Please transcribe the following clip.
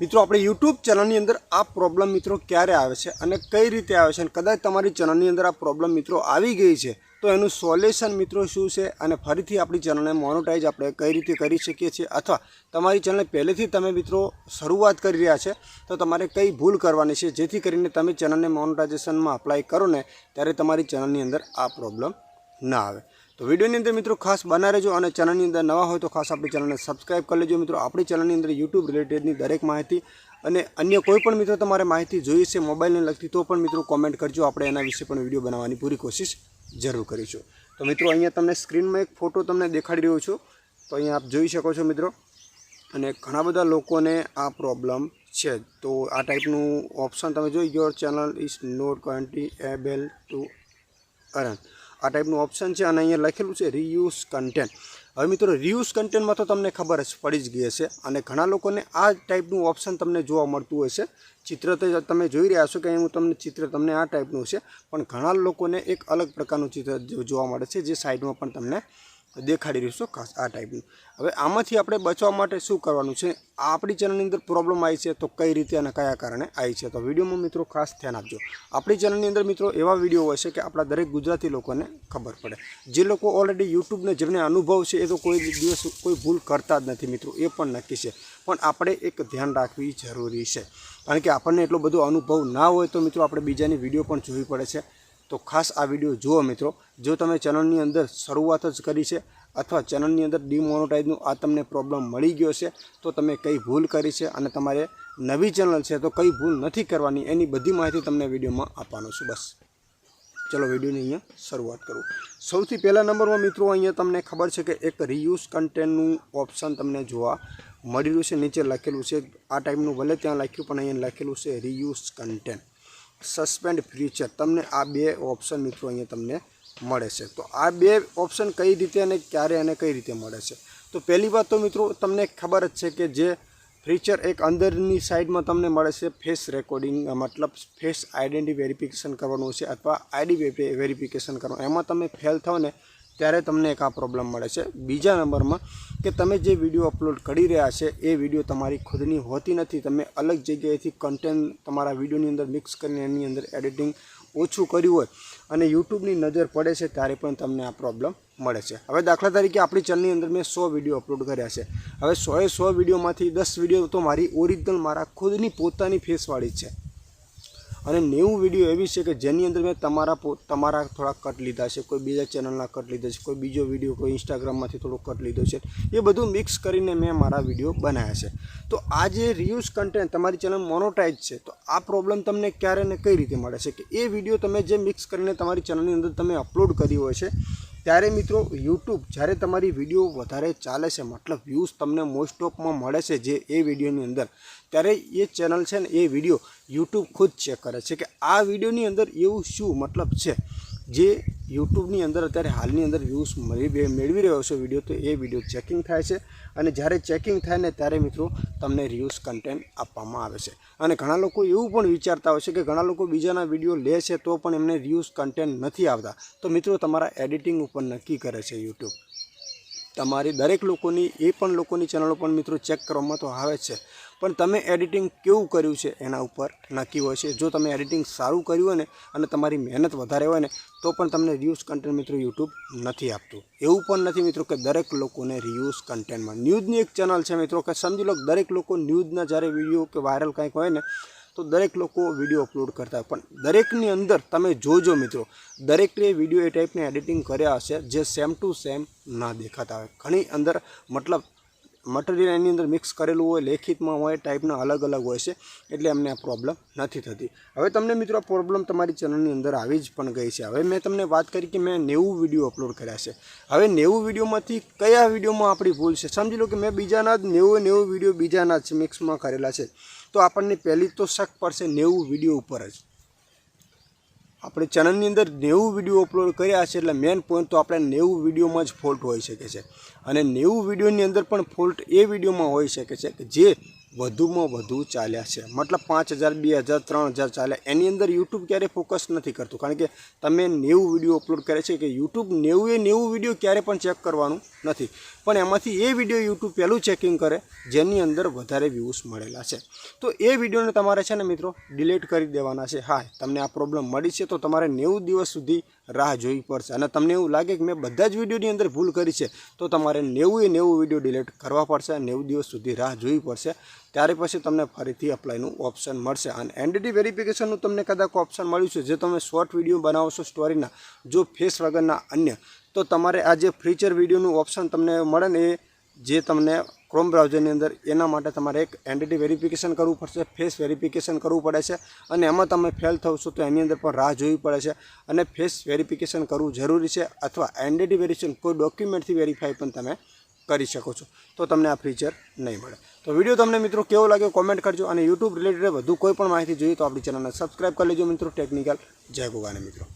મિત્રો, આપણે યુટ્યુબ ચેનલની અંદર આ પ્રોબ્લેમ મિત્રો ક્યારે આવે છે અને કઈ રીતે આવે છે અને કદાચ તમારી ચેનલની અંદર આ પ્રોબ્લેમ મિત્રો આવી ગઈ છે, તો એનું સોલ્યુશન મિત્રો શું છે અને ફરીથી આપણી ચેનલને મોનોટાઈઝ આપણે કઈ રીતે કરી શકીએ છીએ અથવા તમારી ચેનલ પહેલેથી તમે મિત્રો શરૂઆત કરી રહ્યા છે, તો તમારે કઈ ભૂલ કરવાની છે, જેથી કરીને તમે ચેનલને મોનોટાઇઝેશનમાં અપ્લાય કરો ને ત્યારે તમારી ચેનલની અંદર આ પ્રોબ્લેમ ના આવે. તો વિડીયોની અંદર મિત્રો ખાસ બના રહેજો અને ચેનલની અંદર નવા હોય તો ખાસ આપણી ચેનલને સબસ્ક્રાઇબ કરી લેજો મિત્રો. આપણી ચેનલની અંદર યુટ્યુબ રિલેટેડની દરેક માહિતી અને અન્ય કોઈ પણ મિત્રો તમારે માહિતી જોઈએ છે મોબાઈલને લગતી તો પણ મિત્રો કોમેન્ટ કરજો. આપણે એના વિશે પણ વીડિયો બનાવવાની પૂરી કોશિશ જરૂર કરીશું. તો મિત્રો અહીંયા તમને સ્ક્રીનમાં એક ફોટો તમને દેખાડી રહ્યો છું. તો અહીંયા આપ જોઈ શકો છો મિત્રો. અને ઘણા બધા લોકોને આ પ્રોબ્લેમ છે. તો આ ટાઈપનું ઓપ્શન તમે જોઈ your channel is not countable to earn આ ટાઈપનું ઓપ્શન છે અને અહીંયા લખેલું છે રીયુઝ કન્ટેન્ટ હવે મિત્રો રિયુઝ કન્ટેન્ટમાં તો તમને ખબર જ પડી જ ગઈ હશે અને ઘણા લોકોને આ ટાઈપનું ઓપ્શન તમને જોવા મળતું હશે. ચિત્ર તો તમે જોઈ રહ્યા છો કે હું તમને ચિત્ર તમને આ ટાઈપનું છે, પણ ઘણા લોકોને એક અલગ પ્રકારનું ચિત્ર જોવા મળે છે, જે સાઈડમાં પણ તમને દેખાડી રહ્યું ખાસ આ ટાઈપનું હવે આમાંથી આપણે બચવા માટે શું કરવાનું છે? આપણી ચેનલની અંદર પ્રોબ્લેમ આવી છે તો કઈ રીતે અને કયા કારણે આવી છે? તો વિડીયોમાં મિત્રો ખાસ ધ્યાન આપજો. આપણી ચેનલની અંદર મિત્રો એવા વીડિયો હોય છે કે આપણા દરેક ગુજરાતી લોકોને ખબર પડે. જે લોકો ઓલરેડી યુટ્યુબને જેમને અનુભવ છે એ તો કોઈ દિવસ કોઈ ભૂલ કરતા જ નથી મિત્રો, એ પણ નક્કી છે. પણ આપણે એક ધ્યાન રાખવી જરૂરી છે. કારણ કે આપણને એટલો બધો અનુભવ ના હોય તો મિત્રો આપણે બીજાની વીડિયો પણ જોવી પડે છે. તો ખાસ આ વીડિયો જુઓ મિત્રો. જો તમે ચેનલની અંદર શરૂઆત જ કરી છે અથવા ચેનલની અંદર ડિમોનોટાઇઝનું આ તમને પ્રોબ્લેમ મળી ગયો છે, તો તમે કઈ ભૂલ કરી છે અને તમારે નવી ચેનલ છે, તો કઈ ભૂલ નથી કરવાની. એની બધી માહિતી તમને વિડીયોમાં આપવાનો છું. બસ. ચલો વિડીયોની અહીંયા શરૂઆત કરું. સૌથી પહેલા નંબરમાં મિત્રો અહીંયા તમને ખબર છે કે એક રીયુઝ કન્ટેન્ટનું ઓપ્શન તમને જોવા મળી છે. નીચે લખેલું છે. આ ટાઈપનું ભલે ત્યાં લખ્યું, પણ અહીંયા લખેલું છે રીયુઝ કન્ટેન્ટ સસ્પેન્ડ ફ્યુચર તમને આ બે ઓપ્શન મિત્રો અહીંયા તમને મળે છે. તો આ બે ઓપ્શન કઈ રીતે અને ક્યારે અને કઈ રીતે મળે છે? તો પહેલી વાત તો મિત્રો તમને ખબર જ છે કે જે ફીચર એક અંદરની સાઈડમાં તમને મળે છે ફેસ રેકોર્ડિંગ મતલબ ફેસ આઈડેન્ટિટી વેરિફિકેશન કરવાનું છે અથવા આઈડી વેરિફિકેશન કરવાનું. એમાં તમે ફેલ થાવ ને ત્યારે તમને એક આ પ્રોબ્લેમ મળે છે. બીજા નંબરમાં કે તમે જે વીડિયો અપલોડ કરી રહ્યા છે, એ વીડિયો તમારી ખુદની હોતી નથી. તમે અલગ જગ્યાએથી કન્ટેન્ટ તમારા વિડીયોની અંદર મિક્સ કરીને એની અંદર એડિટિંગ ઓછું કર્યું હોય અને યુટ્યુબની નજર પડે છે, ત્યારે પણ તમને આ પ્રોબ્લેમ મળે છે. હવે દાખલા તરીકે આપણી ચેનલની અંદર મેં સો વીડિયો અપલોડ કર્યા છે. હવે સોએ સો વિડીયોમાંથી દસ વીડિયો તો મારી ઓરિજિનલ મારા ખુદની પોતાની ફેસવાળી છે. અને નેવું વીડિયો એવી છે કે જેની અંદર મેં તમારા તમારા થોડા કટ લીધા છે, કોઈ બીજા ચેનલના કટ લીધા છે, કોઈ બીજો વીડિયો કોઈ ઇન્સ્ટાગ્રામમાંથી થોડો કટ લીધો છે, એ બધું મિક્સ કરીને મેં મારા વીડિયો બનાવ્યા છે. તો આ જે રિયુઝ કન્ટેન્ટ તમારી ચેનલ મોનોટાઈઝ છે, તો આ પ્રોબ્લેમ તમને ક્યારે ને કઈ રીતે મળે છે કે એ વીડિયો તમે જે મિક્સ કરીને તમારી ચેનલની અંદર તમે અપલોડ કરી હોય છે ત્યારે મિત્રો યુટ્યુબ જ્યારે તમારી વીડિયો વધારે ચાલે છે, મતલબ વ્યૂઝ તમને મોસ્ટ ઓફમાં મળે છે જે એ વિડીયોની અંદર, ત્યારે એ ચેનલ છે ને એ વીડિયો યુટ્યુબ ખુદ ચેક કરે છે કે આ વિડીયોની અંદર એવું શું મતલબ છે? જે યુટ્યુબની અંદર અત્યારે હાલની અંદર વ્યૂઝ મળી મેળવી રહ્યો છે વીડિયો તો એ વીડિયો ચેકિંગ થાય છે. અને જ્યારે ચેકિંગ થાય ને ત્યારે મિત્રો તમને રિયુઝ કન્ટેન્ટ આપવામાં આવે છે. અને ઘણા લોકો એવું પણ વિચારતા હોય છે કે ઘણા લોકો બીજાના વીડિયો લે છે તો પણ એમને રિયુઝ કન્ટેન્ટ નથી આવતા. તો મિત્રો તમારા એડિટિંગ ઉપર નક્કી કરે છે યુટ્યુબ તમારી દરેક લોકોની, એ પણ લોકોની ચેનલો પણ મિત્રો ચેક કરવામાં તો આવે છે. પણ તમે એડિટિંગ કેવું કર્યું છે એના ઉપર નક્કી હોય છે? જો તમે એડિટિંગ સારું કર્યું હોય ને, અને તમારી મહેનત વધારે હોય ને, તો પણ તમને રિયુઝ કન્ટેન્ટ મિત્રો યુટ્યુબ નથી આપતું. એવું પણ નથી મિત્રો કે દરેક લોકોને રિયુઝ કન્ટેન્ટમાં ન્યૂઝની એક ચેનલ છે મિત્રો કે સમજી લો દરેક લોકો ન્યૂઝના જ્યારે વીડિયો કે વાયરલ કંઈક હોય ને તો દરેક લોકો વીડિયો અપલોડ કરતા પણ દરેકની અંદર તમે જોજો મિત્રો, દરેકને વીડિયો એ ટાઈપની એડિટિંગ કર્યા હશે જે સેમ ટુ સેમ ના દેખાતા હોય. ઘણી અંદર મતલબ મટીરિયલ એની અંદર મિક્સ કરેલું હોય, લેખિતમાં હોય ટાઈપના અલગ અલગ હોય છે, એટલે એમને આ પ્રોબ્લેમ નથી થતી. હવે તમને મિત્રો પ્રોબ્લેમ તમારી ચેનલની અંદર આવી જ પણ ગઈ છે. હવે મેં તમને વાત કરી કે મેં નેવું વીડિયો અપલોડ કર્યા છે. હવે નેવું વિડીયોમાંથી કયા વિડીયોમાં આપણી ભૂલ છે? સમજી લો કે મેં બીજાના જ નેવું નેવું વીડિયો બીજાના જ મિક્સમાં કરેલા છે. તો આપણને પહેલી તો શક પડશે નેવું વીડિયો ઉપર જ. આપણે ચેનલની અંદર નેવું વીડિયો અપલોડ કર્યા છે એટલે મેન પોઈન્ટ તો આપણે નેવું વિડીયોમાં જ ફોલ્ટ હોઈ શકે છે. અને નેવું વિડીયોની અંદર પણ ફોલ્ટ એ વિડીયોમાં હોઈ શકે છે કે જે વધુમાં વધુ ચાલ્યા છે. મતલબ પાંચ હજાર, બે હજાર, ત્રણ હજાર ચાલ્યા. એની અંદર યુટ્યુબ ક્યારેય ફોકસ નથી કરતું. કારણ કે તમે નેવું વીડિયો અપલોડ કરે છે કે યુટ્યુબ નેવું એ નેવું વીડિયો ક્યારે પણ ચેક કરવાનું નથી. પણ એમાંથી એ વીડિયો યુટ્યુબ પહેલું ચેકિંગ કરે, જેની અંદર વધારે વ્યૂઝ મળેલા છે. તો એ વિડીયોને તમારે છે ને મિત્રો ડિલીટ કરી દેવાના છે. હા, તમને આ પ્રોબ્લેમ મળી છે તો તમારે નેવું દિવસ સુધી રાહ જોવી પડશે. અને તમને એવું લાગે કે મેં બધા જ વિડીયોની અંદર ભૂલ કરી છે, તો તમારે નેવું એ નેવું વીડિયો ડિલીટ કરવા પડશે. નેવું દિવસ સુધી રાહ જોવી પડશે. ત્યારે પછી તમને ફરીથી અપ્લાયનું ઓપ્શન મળશે. અને એનડીટી વેરિફિકેશનનું તમને કદાચ ઓપ્શન મળ્યું છે, જે તમે શોર્ટ વીડિયો બનાવશો સ્ટોરીના જો ફેસ વગરના અન્ય, તો તમારે આ જે ફીચર વિડીયોનું ઓપ્શન તમને મળે ને એ જે તમને ક્રોમ બ્રાઉઝરની અંદર, એના માટે તમારે એક એન્ટિટી વેરિફિકેશન કરવું પડશે ફેસ વેરિફિકેશન કરવું પડે છે. અને એમાં તમે ફેલ થશો તો એની અંદર પણ રાહ જોવી પડે છે. અને ફેસ વેરિફિકેશન કરવું જરૂરી છે, અથવા એન્ટિટી વેરિફિકેશન કોઈ ડોક્યુમેન્ટથી વેરીફાઈ પણ તમે કરી શકો છો. તો તમને આ ફીચર નહીં મળે. તો વીડિયો તમને મિત્રો કેવો લાગ્યો કોમેન્ટ કરજો અને યુટ્યુબ રિલેટેડ વધુ કોઈ પણ માહિતી જોઈએ તો આપણી ચેનલને સબસ્ક્રાઈબ કરી લેજો મિત્રો. ટેકનિકલ જય ગોગાને મિત્રો.